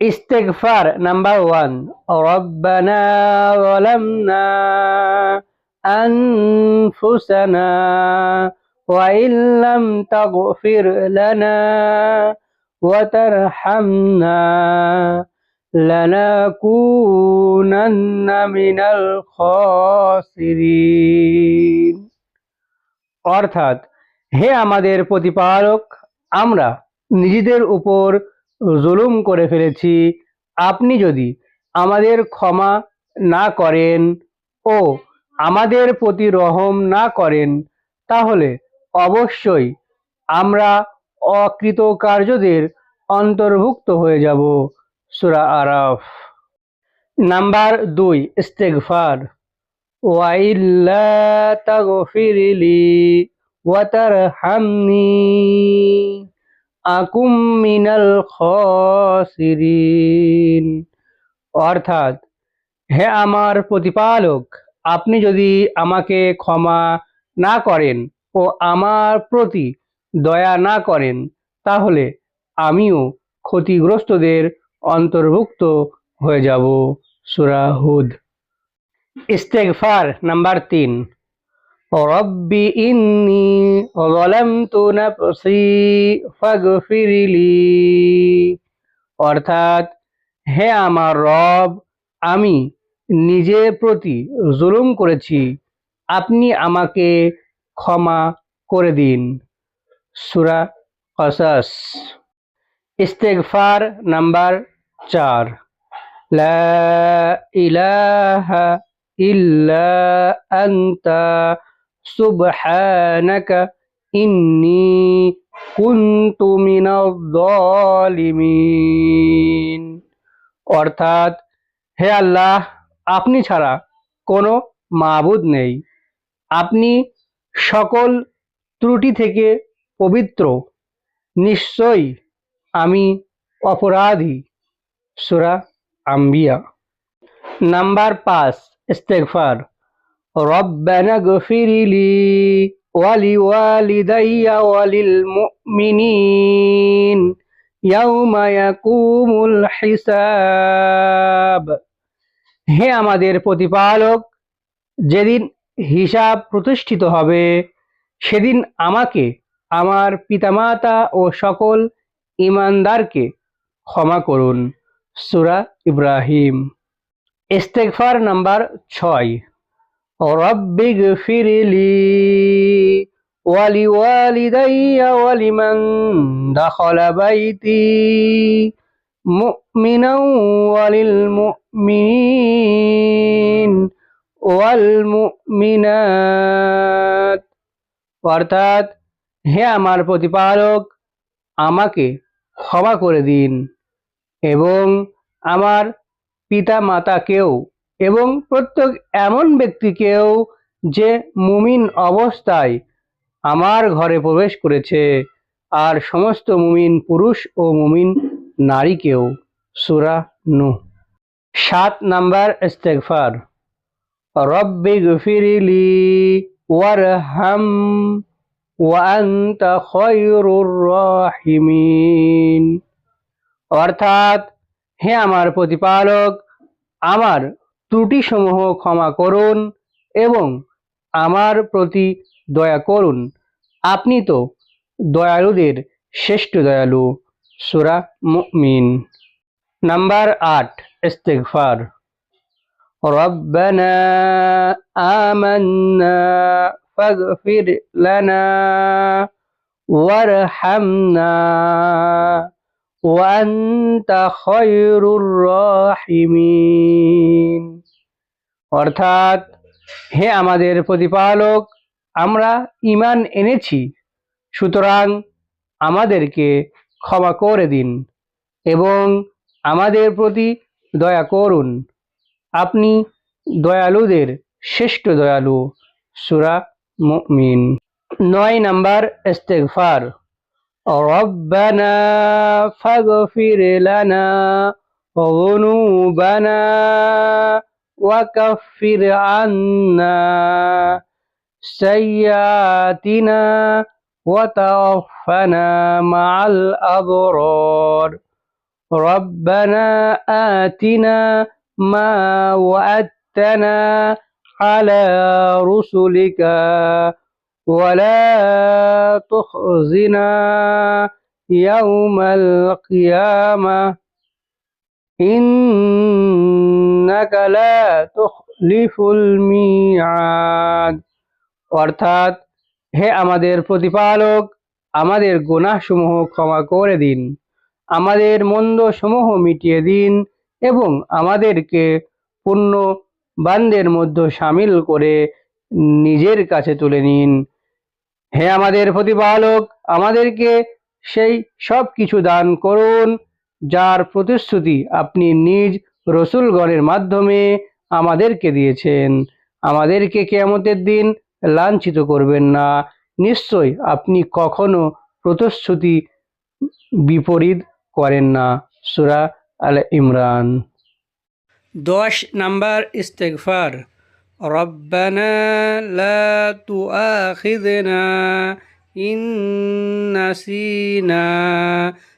ইস্তেগফার number one রব্বানা ظلمنا أنفسنا وإن لم تغفر لنا وترحمنا لنكونن من الخاسرين অর্থাৎ হে আমাদের প্রতিপালক আমরা নিজেদের উপর জুলুম করে ফেলেছি। আপনি যদি আমাদের ক্ষমা না করেন ও আমাদের প্রতি রহম না করেন, তাহলে অবশ্যই আমরা অকৃতকার্যদের অন্তর্ভুক্ত হয়ে যাব। সুরা আরাফ। নাম্বার দুই, ইস্তেগফার। ওয়াইল্লা তাগফিরিলি ওয়াতার ওয়াতারহামনি আকুম মিনাল খসিরিন। অর্থাৎ, হে আমার প্রতিপালক, আপনি যদি আমাকে ক্ষমা না করেন ও আমার প্রতি দয়া না করেন, তাহলে আমিও ক্ষতিগ্রস্তদের অন্তর্ভুক্ত হয়ে যাব। সুরা হুদ। ইস্তেগফার নাম্বার তিন। অর্থাৎ, হে আমার রব, আমি নিজের প্রতি জুলুম করেছি, আপনি আমাকে ক্ষমা করে দিন। সুরা কসাস। ইস্তেগফার নাম্বার চার। লা ইলাহা ইল্লা আন্তা সুবহানাকা, ইন্নি কুনতু জালিমিন অর্থাৎ, হে আল্লাহ, আপনি ছাড়া কোনো মাবুদ নেই। আপনি সকল ত্রুটি থেকে পবিত্র। নিশ্চয়ই আমি অপরাধী। সুরা আম্বিয়া। নাম্বার পাঁচ, ইস্তেগফার। গফিরিলি ওয়ালি ওয়ালিদাইয়া ওয়ালিল মুমিনিন, ইয়াউমা ইয়াকুমুল হিসাব। হে আমাদের প্রতিপালক, যেদিন হিসাব প্রতিষ্ঠিত হবে, সেদিন আমাকে, আমার পিতামাতা ও সকল ইমানদারকে ক্ষমা করুন। সুরা ইব্রাহিম। ইস্তেগফার নাম্বার ছয়। ওয়ালি ওয়ালিদাইয়া ওয়ালিমান দাখালা বাইতি মুমিনাও ওয়ালিল মুমিনিন ওয়াল মুমিনাত অর্থাৎ হে আমার প্রতিপালক, আমাকে ক্ষমা করে দিন এবং আমার পিতা মাতাকেও এবং প্রত্যেক এমন ব্যক্তিকেও যে মুমিন অবস্থায় আমার ঘরে প্রবেশ করেছে, আর সমস্ত মুমিন পুরুষ ও মুমিন নারীকেও সুরা নু সাত নাম্বার ইস্তেগফার। রব্বি গফিরলি খয়রুর রাহিমিন। অর্থাৎ হে আমার প্রতিপালক, আমার ত্রুটিসমূহ ক্ষমা করুন এবং আমার প্রতি দয়া করুন আপনি তো দয়ালুদের শ্রেষ্ঠ দয়ালু সুরা মুমিন নাম্বার আট ইস্তেগফার ربنا آمنا فاغفر لنا وارحمنا وأنت خير الراحمين অর্থাৎ হে আমাদের প্রতিপালক আমরা ইমান এনেছি সুতরাং আমাদেরকে ক্ষমা করে দিন এবং আমাদের প্রতি দয়া করুন আপনি দয়ালুদের শ্রেষ্ঠ দয়ালু সুরা মুমিন নয় নাম্বার ইস্তেগফার ربنا فاغفر لنا ذنوبنا وكفر عنا سيئاتنا وتوفنا مع الأبرار. ربنا آتنا ما وعدتنا على رسلك ولا تخزنا يوم القيامة. অর্থাৎ, হে আমাদের প্রতিপালক, আমাদের গোনাসমূহ ক্ষমা করে দিন, আমাদের মন্দ সমূহ মিটিয়ে দিন এবং আমাদেরকে পূর্ণ বান্দের মধ্যে সামিল করে নিজের কাছে তুলে নিন। হে আমাদের প্রতিপালক, আমাদেরকে সেই সব কিছু দান করুন যার প্রতিশ্রুতি আপনি নিজ রসুলগণের মাধ্যমে আমাদেরকে দিয়েছেন। আমাদেরকে কেয়ামতের দিন লাঞ্ছিত করবেন না। নিশ্চয় আপনি কখনো প্রতিশ্রুতি বিপরীত করেন না। সুরা আল ইমরান। দশ নাম্বার ইস্তেগফার। রব্বানা লা তুআখিযনা ইন নাসিনা।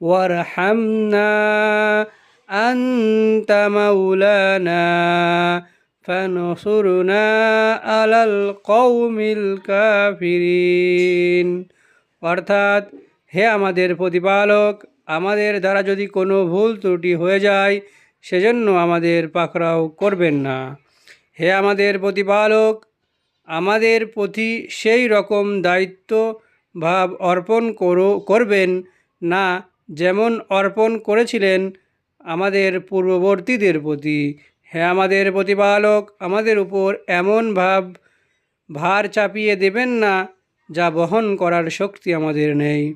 وارحمنا أنت مولانا فانصرنا على القوم الكافرين অর্থাৎ হে আমাদের প্রতিপালক আমাদের দ্বারা যদি কোনো ভুল ত্রুটি হয়ে যায় সেজন্য আমাদের পাকড়াও করবেন না হে আমাদের প্রতিপালক আমাদের প্রতি সেই রকম দায়িত্ব ভাব অর্পণ করো করবেন না যেমন অর্পণ করেছিলেন আমাদের পূর্ববর্তীদের প্রতি। হে আমাদের প্রতিপালক, আমাদের উপর এমন ভাব, ভার চাপিয়ে দেবেন না যা বহন করার শক্তি আমাদের নেই।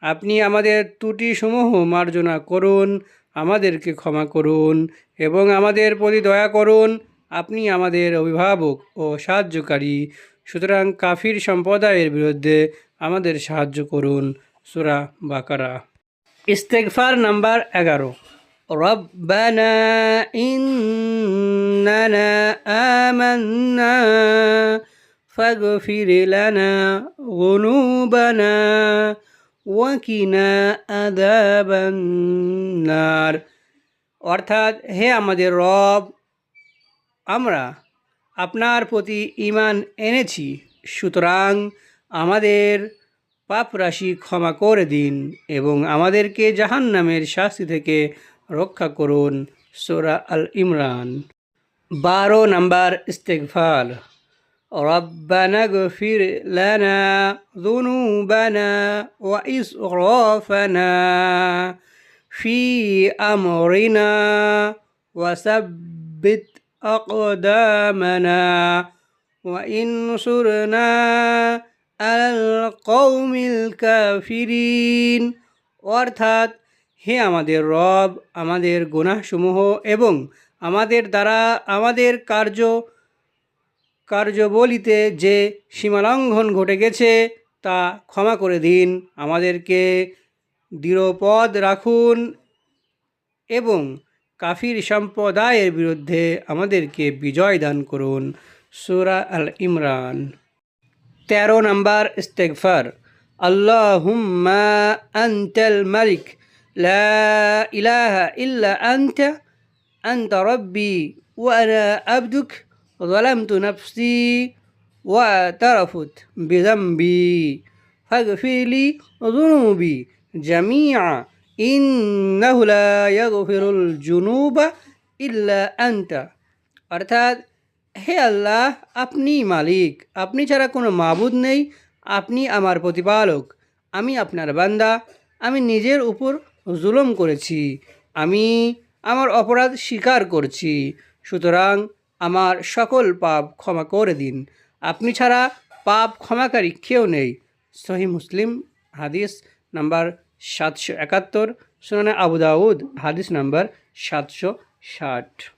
আপনি আমাদের ত্রুটিসমূহ মার্জনা করুন, আমাদেরকে ক্ষমা করুন এবং আমাদের প্রতি দয়া করুন। আপনি আমাদের অভিভাবক ও সাহায্যকারী। সুতরাং কাফির সম্প্রদায়ের বিরুদ্ধে আমাদের সাহায্য করুন। সুরা বাকারা। ইস্তেগফার নাম্বার এগারো ربنا إننا آمنا فاغفر لنا ذنوبنا وقنا عذاب النار অর্থাৎ হে আমাদের রব আমরা আপনার প্রতি ইমান এনেছি সুতরাং আমাদের পাপ রাশি ক্ষমা করে দিন এবং আমাদেরকে জাহান্নামের শাস্তি থেকে রক্ষা করুন সোরা আল ইমরান বারো নাম্বার ইস্তেগফার ربنا اغفر لنا ذنوبنا وإسرافنا في أمرنا وثبت أقدامنا وانصرنا কৌমিল কাফিরিন। অর্থাৎ হে আমাদের রব, আমাদের গুনাহসমূহ এবং আমাদের দ্বারা আমাদের কার্য, কার্যবলিতে যে সীমালঙ্ঘন ঘটে গেছে, তা ক্ষমা করে দিন। আমাদেরকে দৃঢ়পদ রাখুন এবং কাফির সম্প্রদায়ের বিরুদ্ধে আমাদেরকে বিজয় দান করুন। সুরা আল ইমরান তেরো নম্বর ইস্তেগফার আল্লাহুম্মা আনতাল মালিক লা ইলাহা ইল্লা আনতা আনতা রব্বি ওয়া আনা আবদুক ظلمت نفسي واعترفت بذنبي فاغفر لي ذنوبي جميعا إنه لا يغفر الجنوب إلا أنت অর্থাৎ হে আল্লাহ, আপনি মালিক। আপনি ছাড়া কোনো মাবুদ নেই। আপনি আমার প্রতিপালক। আমি আপনার বান্দা। আমি নিজের উপর জুলুম করেছি। আমি আমার অপরাধ স্বীকার করছি। সুতরাং আমার সকল পাপ ক্ষমা করে দিন। আপনি ছাড়া পাপ ক্ষমাকারী কেউ নেই। সহি মুসলিম হাদিস নাম্বার সাতশো একাত্তর, সুনানে আবু দাউদ, হাদিস নাম্বার সাতশো ষাট।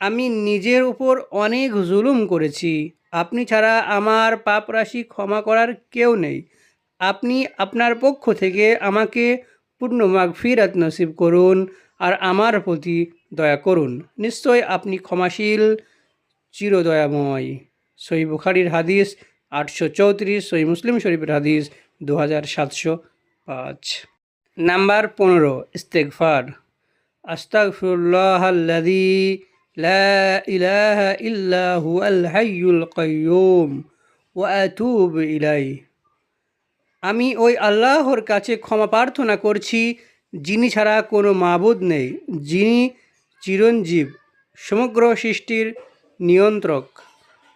আমি নিজের উপর অনেক জুলুম করেছি। আপনি ছাড়া আমার পাপ রাশি ক্ষমা করার কেউ নেই। আপনি আপনার পক্ষ থেকে আমাকে পূর্ণ মাগফিরাত নসিব করুন আর আমার প্রতি দয়া করুন। নিশ্চয় আপনি ক্ষমাশীল, চিরদয়াময়। সই বুখারির হাদিস আটশো চৌত্রিশ সই মুসলিম শরীফের হাদিস দু হাজার সাতশো পাঁচ। নাম্বার পনেরো ইস্তেকফার আস্তাগফিরুল্লাহ ইলাহা ইল্লা হুয়াল হাইয়ুল কাইয়্যুম ওয়া আতুবু ইলাইহি। আমি ওই আল্লাহর কাছে ক্ষমা প্রার্থনা করছি, যিনি ছাড়া কোনো মাবুদ নেই, যিনি চিরঞ্জীব, সমগ্র সৃষ্টির নিয়ন্ত্রক।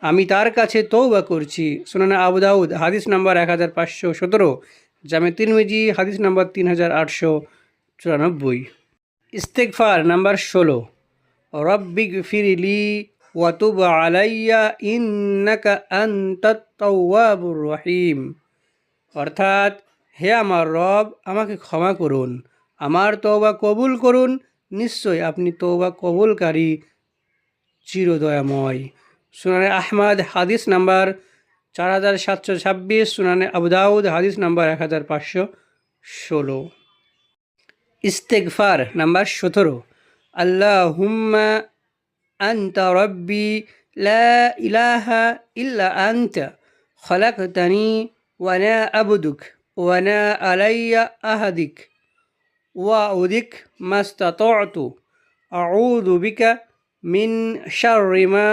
আমি তার কাছে তৌবা করছি। সুনানা আবু দাউদ, হাদিস নাম্বার এক হাজার পাঁচশো সতেরো, জামে তিরমিজি, হাদিস নাম্বার তিন হাজার আটশো চুরানব্বই। ইস্তেকফার নাম্বার ষোলো। রব্বিক ফিরিলি ওয়াতুব আলাইয়া ইন্নাকা আন্তাত তাওয়াবুর রহিম। অর্থাৎ, হে আমার রব, আমাকে ক্ষমা করুন, আমার তওবা কবুল করুন, নিশ্চয় আপনি তওবা কবুলকারী চিরদয়াময়। সুনানে আহমদ, হাদিস নাম্বার চার হাজার সাতশো ছাব্বিশ, সুনানে আবুদাউদ হাদিস নাম্বার এক হাজার পাঁচশো ষোলো। ইস্তেকফার নাম্বার সতেরো। আল্লাহ হুম্মা আন্তা রব্বি লা ইলাহা ইল্লা আন্তা খলাকতানি ওয়ানা আবুদুক ওয়ানা আলাইয়া আহাদিক ওয়াউদিক মাস্তাতু আউযু বিকা মিন শাররি মা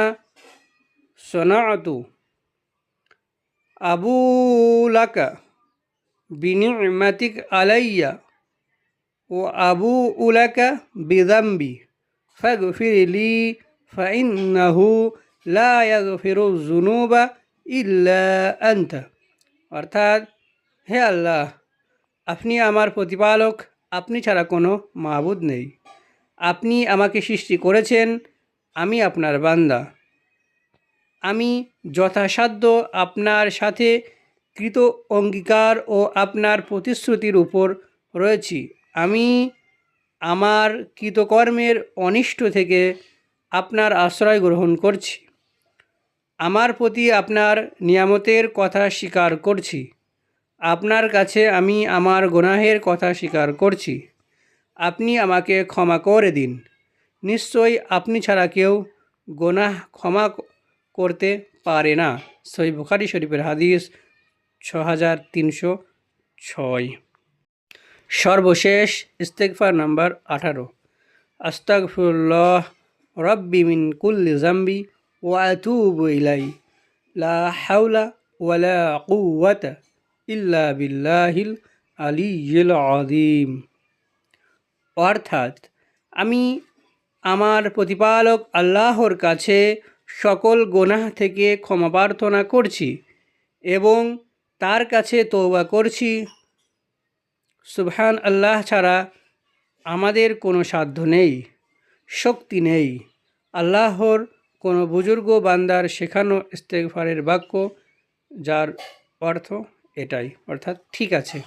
সনাতু আবু লাকা বিনিমাতিক আলাইয়া ও আবু উলাকা বিদাম্বি ফাগফির লি ফাইন্নাহু লা ইয়াগফিরু যুনুবা ইল্লা আনতা অর্থাৎ, হে আল্লাহ, আপনি আমার প্রতিপালক, আপনি ছাড়া কোনো মাবুদ নেই। আপনি আমাকে সৃষ্টি করেছেন, আমি আপনার বান্দা। আমি যথাসাধ্য আপনার সাথে কৃত অঙ্গীকার ও আপনার প্রতিশ্রুতির উপর রয়েছি। আমি আমার কৃতকর্মের অনিষ্ট থেকে আপনার আশ্রয় গ্রহণ করছি। আমার প্রতি আপনার নিয়ামতের কথা স্বীকার করছি। আপনার কাছে আমি আমার গুনাহের কথা স্বীকার করছি। আপনি আমাকে ক্ষমা করে দিন। নিশ্চয়ই আপনি ছাড়া কেউ গোনাহ ক্ষমা করতে পারে না। সই বুখারি শরীফের হাদিস ছ হাজার তিনশো ছয়। সর্বশেষ ইস্তেকফার নাম্বার আঠারো। আস্তাকফুল্লাহ রব্বি মিন কুল্লি জাম্বি ওয়া আতুবু ইলাই লা হাওলা ওয়ালা ইল্লা বিল্লাহিল আলিয়্যিল আযীম। অর্থাৎ আমি আমার প্রতিপালক আল্লাহর কাছে সকল গোনাহ থেকে ক্ষমা প্রার্থনা করছি এবং তার কাছে তৌবা করছি। সুবহান আল্লাহ ছাড়া আমাদের কোনো সাধ্য নেই, শক্তি নেই। আল্লাহর কোনো বুজুর্গ বান্দার শেখানো ইস্তেকফারের বাক্য, যার অর্থ এটাই। অর্থাৎ ঠিক আছে।